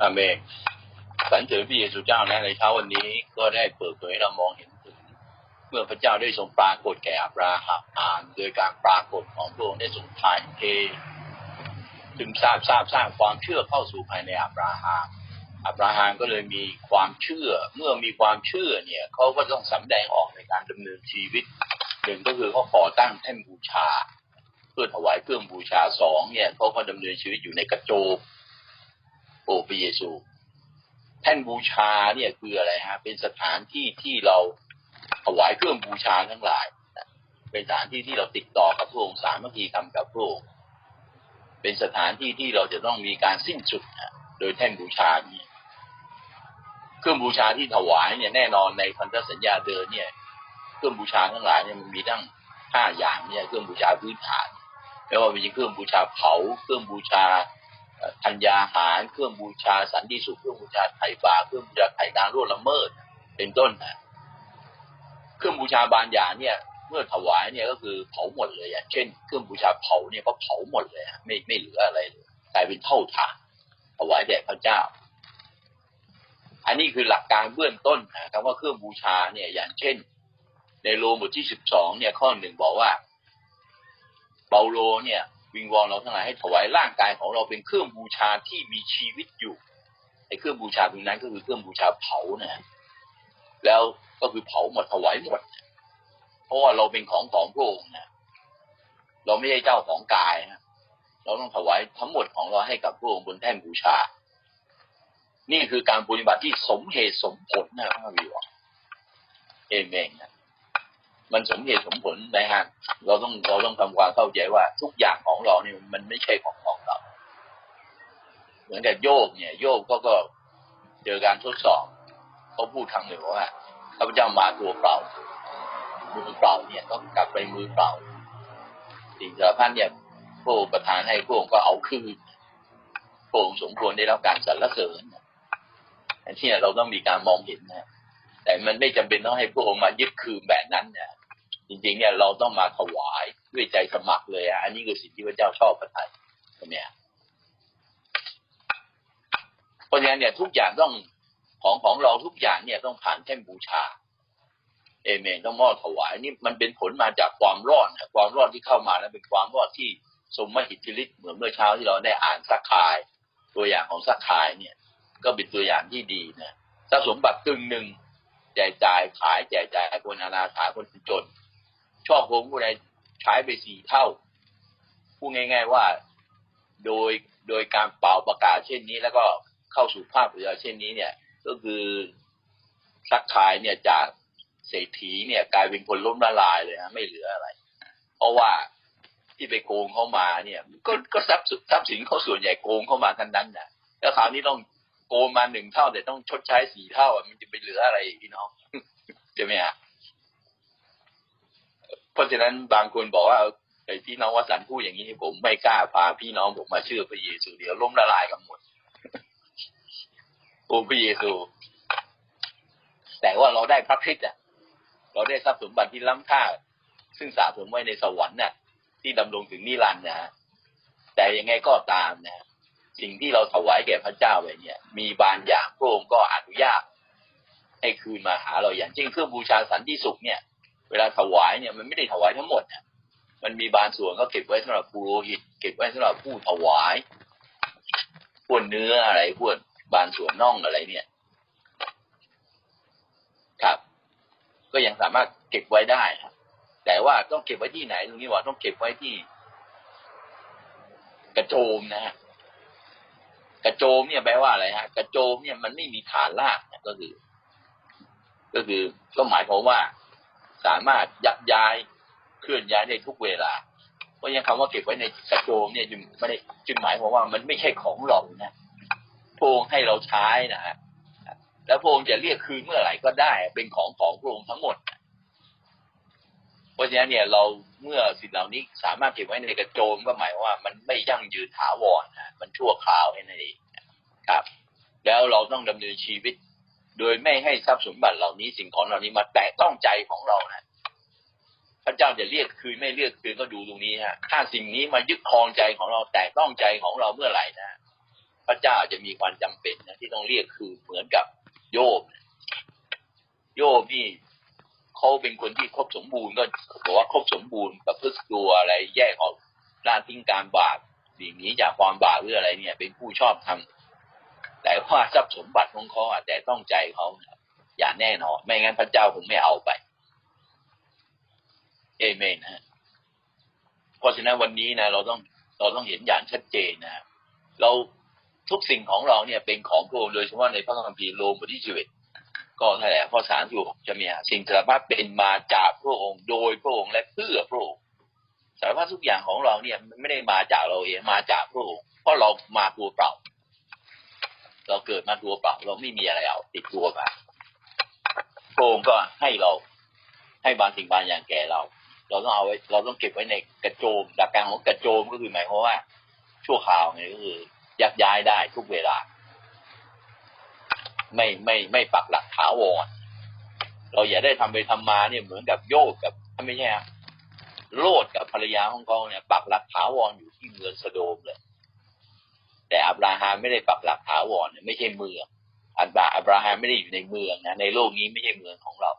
อาเมนสันเสริญพระเยซูเจ้านะในเช้าวันนี้ก็ได้เปิดเผยให้เรามองเห็นถึง เมื่อพระเจ้าได้ทรงปรากฏแก่อับราฮัมอ่านโดยการปรากฏของพระองค์ได้ทรงถ่ายเทจึงทราบทราบสร้างความเชื่อเข้าสู่ภายในอับราฮัมอับราฮัมก็เลยมีความเชื่อ เมื่อมีความเชื่อเนี่ยเขาก็ต้องสำแดงออกในการดำเนินชีวิตหนึ่งก็คือเขาก่อตั้งแท่นบูชา เพื่อถวายเครื่องบูชาสองเนี่ยเขาก็ดำเนินชีวิตอยู่ในกระโจม โอ้พระเยซู แท่นบูชาเนี่ยคืออะไรฮะ เป็นสถานที่ที่เราถวายเครื่องบูชาทั้งหลาย เป็นสถานที่ที่เราติดต่อกับพระองค์สามัคคีทำกับพระองค์เป็นสถานที่ที่เราจะต้องมีการสิ้นสุดโดยแท่นบูชานี้เครื่องบูชาที่ถวายเนี่ยแน่นอนในพันธสัญญาเดินเนี่ย เครื่องบูชาทั้งหลายเนี่ยมันมีทั้งห้าอย่างเนี่ยเครื่องบูชาพื้นฐานไม่ว่าเป็นเครื่องบูชาเผา เครื่องบูชา ธัญญาหารเครื่องบูชาสันติสุขเครื่องบูชาไถ่บาเครื่องบูชาไถ่การร่วละเมิด เป็นต้นนะเครื่องบูชาบางอย่างเนี่ย เมื่อถวายเนี่ยก็คือเผาหมดเลยอย่างเช่น เครื่องบูชาเผาเนี่ยก็เผาหมดเลยไม่ไม่เหลืออะไรเลยกลายเป็นเท่าฐานถวายแด่พระเจ้า อันนี้คือหลักการเบื้องต้นนะคำว่าเครื่องบูชาเนี่ยอย่างเช่น ในโรมบทที่สิบสองเนี่ยข้อหนึ่งบอกว่าเปาโลเนี่ย วิงวอนเราทั้งหลายให้ถวายร่างกายของเราเป็นเครื่องบูชาที่มีชีวิตอยู่ไอ้เครื่องบูชาตรงนั้นก็คือเครื่องบูชาเผานะแล้วก็คือเผาหมดถวายหมดเพราะว่าเราเป็นของของพระองค์นะเราไม่ใช่เจ้าของกายนะเราต้องถวายทั้งหมดของเราให้กับพระองค์บนแท่นบูชา นี่คือการปฏิบัติที่สมเหตุสมผลนะพระวิวเอเมนนะ มันสมเหตุสมผลนะฮะเราต้องเราต้องทำความเข้าใจว่าทุกอย่างของเราเนี่ยมันไม่ใช่ของของเรา เหมือนกับโยกเนี่ย โยกก็ก็เจอการทดสอบเขาพูดครั้งหนึ่งว่าข้าพเจ้ามาตัวเปล่ามือเปล่าเนี่ยต้องกลับไปมือเปล่าสิ่งสารพัดเนี่ยพระประธานให้พระองค์ก็เอาคืนพระองค์สมควรได้รับการสรรเสริญอันที่เราต้องมีการมองเห็นนะ แต่มันไม่จำเป็นต้องให้พระองค์มายึดคืนแบบนั้นเนี่ยจริงๆเนี่ยเราต้องมาถวายด้วยใจสมัครเลยอะอันนี้คือสิ่งที่พระเจ้าชอบพระทัยเนี่ยเพราะฉะนั้นเนี่ยทุกอย่างต้องของของเราทุกอย่างเนี่ยต้องผ่านแท่นบูชา เอเมนต้องมอบถวายนี่มันเป็นผลมาจากความรอดความรอดที่เข้ามาแล้วเป็นความรอดที่สมมหิทธิฤทธิ์เหมือนเมื่อเช้าที่เราได้อ่านสักคาย ตัวอย่างของสักคายเนี่ย ก็เป็นตัวอย่างที่ดีนะทรัพย์สมบัติตึงหนึ่ง แจกจ่ายขายแจกจ่ายคนอนาถาคนจนชอบโกงผู้ใดใช้ไปสี่เท่าพูดง่าย ๆว่าโดยโดยการเป่าประกาศเช่นนี้ แล้วก็เข้าสู่ภาพเรือเช่นนี้เนี่ย ก็คือซักขายเนี่ยจากเศรษฐีเนี่ย กลายเป็นคนล้มละลายเลยนะไม่เหลืออะไร เพราะว่าที่ไปโกงเข้ามาเนี่ย ก็ก็ทรัพย์ทรัพย์สินเขาส่วนใหญ่โกงเข้ามาทั้งนั้นนะแล้วคราวนี้ต้อง โกงมาหนึ่งเท่าแต่ต้องชดใช้สี่เท่ามันจะไปเหลืออะไรพี่น้องใช่ไหมฮะเพราะฉะนั้นบางคนบอกว่าไอ้พี่น้องวสันพูดอย่างนี้ผมไม่กล้าพาพี่น้องผมมาเชื่อพระเยซูเดี๋ยวล้มละลายกันหมดโอ้พระเยซู แต่ว่าเราได้พระคริสต์อะ เราได้ทรัพย์สมบัติที่ล้ำค่า ซึ่งสะสมไว้ในสวรรค์น่ะ ที่ดำรงถึงนิรันดร์นะแต่ยังไงก็ตามนะ สิ่งที่เราถวายแก่พระเจ้าไปเนี่ย มีบางอย่างพระองค์ก็อนุญาตให้คืนมาหาเราอย่างเช่นเครื่องบูชาสันติสุขเนี่ย เวลาถวายเนี่ยมันไม่ได้ถวายทั้งหมดมันมีบางส่วนก็เก็บไว้สำหรับผู้โรหิต เก็บไว้สำหรับผู้ถวายพวกเนื้ออะไรพวกบางส่วนน่องอะไรเนี่ย ครับ ก็ยังสามารถเก็บไว้ได้ครับแต่ว่าต้องเก็บไว้ที่ไหนตรงนี้ว่าต้องเก็บไว้ที่กระโจมนะฮะ กระโจมเนี่ยแปลว่าอะไรฮะ กระโจมเนี่ยมันไม่มีฐานรากก็คือ ก็คือก็หมายความว่า สามารถยักย้ายเคลื่อนย้ายได้ทุกเวลา เพราะยังคำว่าเก็บไว้ในกระโจมเนี่ยจึงไม่ได้จึงหมายความว่ามันไม่ใช่ของหลอกนะพระองค์ให้เราใช้นะฮะแล้วพระองค์จะเรียกคืนเมื่อไหร่ก็ได้ เป็นของของพระองค์ทั้งหมด เพราะฉะนั้นเนี่ยเราเมื่อสิ่งเหล่านี้สามารถเก็บไว้ในกระโจมก็หมายว่ามันไม่ยั่งยืนถาวรนะมันชั่วคราวแค่นั้นเองครับ แล้วเราต้องดำเนินชีวิต โดยไม่ให้ทรัพย์สมบัติเหล่านี้สิ่งของเหล่านี้มาแตะต้องใจของเรานะพระเจ้าจะเรียกคืนไม่เรียกคืนก็ดูตรงนี้ฮะถ้าสิ่งนี้มายึดครองใจของเราแตะต้องใจของเราเมื่อไหร่นะพระเจ้าจะมีความจำเป็นนะที่ต้องเรียกคือเหมือนกับโยบโยบนี่ เขาเป็นคนที่ครบสมบูรณ์ก็บอกว่าครบสมบูรณ์กับพฤติตัวอะไรแยกออกด้าทิ้งการบาปหลีกหนีจากความบาปหรืออะไรเนี่ย เป็นผู้ชอบทำแต่ว่าทรัพย์สมบัติของเขาอะแต่ต้องใจเขาอย่าแน่นอนไม่งั้นพระเจ้าคงไม่เอาไป เอเมนฮะเพราะฉะนั้นวันนี้นะเราต้องเราต้องเห็นอย่างชัดเจนนะเราทุกสิ่งของเราเนี่ยเป็นของพระองค์โดยเฉพาะในพระคัมภีร์โรมบทที่สิบเอ็ด ก็นั่นแหละข้อสามอยู่จะมีสิ่งสารพัดเป็นมาจากพระองค์ โดยพระองค์และเพื่อพระองค์สารพัดทุกอย่างของเราเนี่ยมันไม่ได้มาจากเราเองมาจากพระองค์เพราะเรามาตัวเปล่า เราเกิดมาตัวเปล่า เราไม่มีอะไรเอาติดตัวมาพระองค์ก็ให้เรา ให้บางสิ่งบางอย่างแก่เรา เราต้องเอาไว้ เราต้องเก็บไว้ในกระโจมหลักการของกระโจมก็คือหมายความว่า ชั่วคราวไงก็คือยักย้ายได้ทุกเวลา ไม่ไม่ไม่ปักหลักถาวรเราอย่าได้ทำไปทำมาเนี่ยเหมือนกับโยกกับไม่ใช่โลดกับภรรยาของเขาเนี่ย ปักหลักถาวรอยู่ที่เมืองสโดมเลย แต่อับราฮัมไม่ได้ปักหลักถาวรเนี่ยไม่ใช่เมืองอับาอับราฮัมไม่ได้อยู่ในเมืองนะในโลกนี้ไม่ใช่เมืองของเรา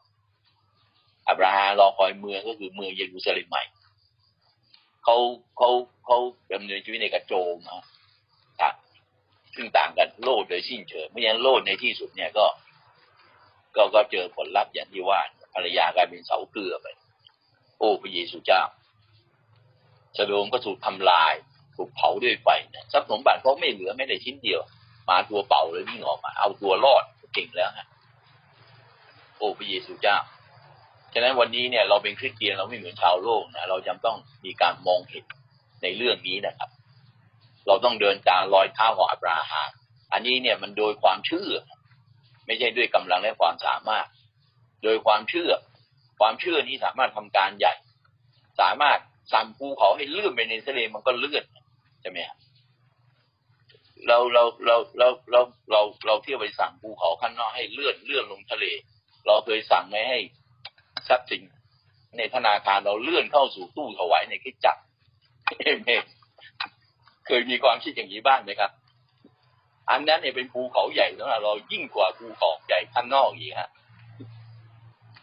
อับราฮัมรอคอยเมืองก็คือเมืองเยรูซาเล็มใหม่เขาเขาเขาดำเนินชีวิตในกระโจมนะ ซึ่งต่างกันโลดโดยสิ้นเชิงไม่งั้นโลดในที่สุดเนี่ยก็ ก็ก็เจอผลลัพธ์อย่างที่ว่าภรรยากลายเป็นเสาเกลือไป โอ้พระเยซูเจ้าสโดมก็ถูกทำลายถูกเผาด้วยไฟนะทรัพย์สมบัติเขาไม่เหลือไม่ได้ชิ้นเดียว มาตัวเปล่าเลยวิ่งออกมา เอาตัวรอดเก่งแล้วฮะโอ้พระเยซูเจ้าฉะนั้นวันนี้เนี่ยเราเป็นคริสเตียนเราไม่เหมือนชาวโลกนะเราจำต้องมีการมองเห็นในเรื่องนี้นะครับ เราต้องเดินตามรอยเท้าของอับราฮัมอันนี้เนี่ยมันโดยความเชื่อ ไม่ใช่ด้วยกำลังและความสามารถ โดยความเชื่อ ความเชื่อนี้สามารถทำการใหญ่ สามารถสั่งภูเขาให้เลื่อนไปในทะเลมันก็เลื่อนใช่ไหมครับเราเราเราเราเราเราเราเที่ยวไปสั่งภูเขาข้างนอกให้เลื่อนเลื่อนลงทะเล เราเคยสั่งไม่ให้ทรัพย์สินในธนาคารเราเลื่อนเข้าสู่ตู้ถวายในคริสตจักร เคยมีความคิดอย่างนี้บ้างไหมครับ อันนั้นเนี่ยเป็นภูเขาใหญ่สำหรับเรายิ่งกว่าภูเขาใหญ่ข้างนอกอีกฮะ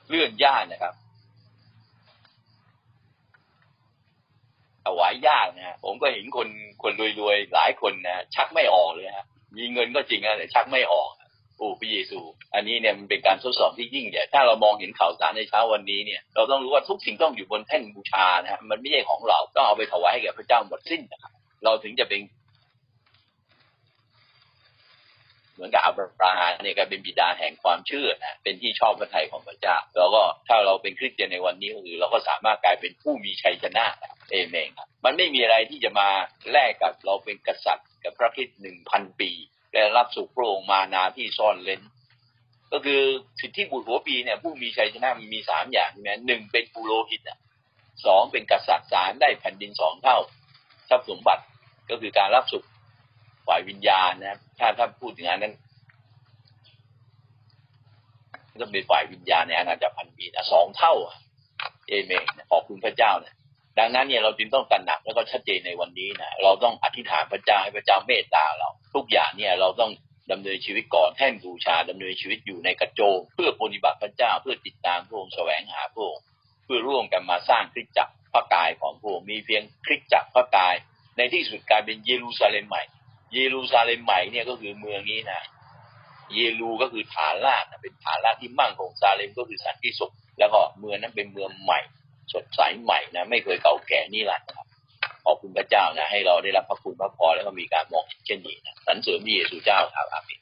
เลื่อนย่านะครับถวายยากนะฮะผมก็เห็นคนคนรวยๆหลายคนนะชักไม่ออกเลยฮะมีเงินก็จริงนะแต่ชักไม่ออกโอ้พระเยซู อันนี้เนี่ยมันเป็นการทดสอบที่ยิ่งใหญ่ ถ้าเรามองเห็นข่าวสารในเช้าวันนี้เนี่ย เราต้องรู้ว่าทุกสิ่งต้องอยู่บนแท่นบูชานะฮะ มันไม่ใช่ของเรา ต้องเอาไปถวายให้แก่พระเจ้าหมดสิ้นนะครับ เราถึงจะเป็น เหมือนกับอับราฮัมเนี่ยก็เป็นบิดาแห่งความเชื่อนะเป็นที่ชอบพระทัยของพระเจ้า แล้วก็ถ้าเราเป็นคริสเตียนในวันนี้ก็คือเราก็สามารถกลายเป็นผู้มีชัยชนะเอเมนครับมันไม่มีอะไรที่จะมาแลกกับเราเป็นกษัตริย์ กับพระคริสต์หนึ่งพันปี และรับสุขพระองค์มานาที่ซ่อนเล้นก็คือสิทธิบุตรหัวปีเนี่ยผู้มีชัยชนะมันมีสามอย่างใช่ไหมหนึ่งเป็นปุโรหิตอะสองเป็นกษัตริย์สามได้แผ่นดินสองเท่าทรัพย์สมบัติ ก็คือการรับสุขฝ่ายวิญญาณนะถ้าถ้าพูดถึงอันนั้นก็เป็นฝ่ายวิญญาณในอาณาจักรพันปีนะสองเท่าเอเมนขอบคุณพระเจ้านะดังนั้นเนี่ยเราจึงต้องตระหนักแล้วก็ชัดเจนในวันนี้นะเราต้องอธิษฐานพระเจ้าให้พระเจ้าเมตตาเรา ทุกอย่างเนี่ยเราต้องดำเนินชีวิตก่อนแท่นบูชาดำเนินชีวิตอยู่ในกระโจมเพื่อปฏิบัติพระเจ้าเพื่อติดตามพระองค์แสวงหาพระองค์เพื่อร่วมกันมาสร้างคริสตจักรพระกายของพระองค์มีเพียงคริสตจักรพระกาย ในที่สุดกลายเป็นเยรูซาเล็มใหม่ เยรูซาเล็มใหม่เนี่ยก็คือเมืองนี้นะเยรูก็คือฐานรากเป็นฐานรากที่มั่งของซาเลมก็คือสันติสุขแล้วก็เมืองนั้นเป็นเมืองใหม่ สดใสใหม่นะไม่เคยเก่าแก่นี่แหละครับขอบคุณพระเจ้านะให้เราได้รับพระคุณพระพรแล้วก็มีการมองเห็นเช่นนี้นะสรรเสริญพระเยซูเจ้าครับอาเมน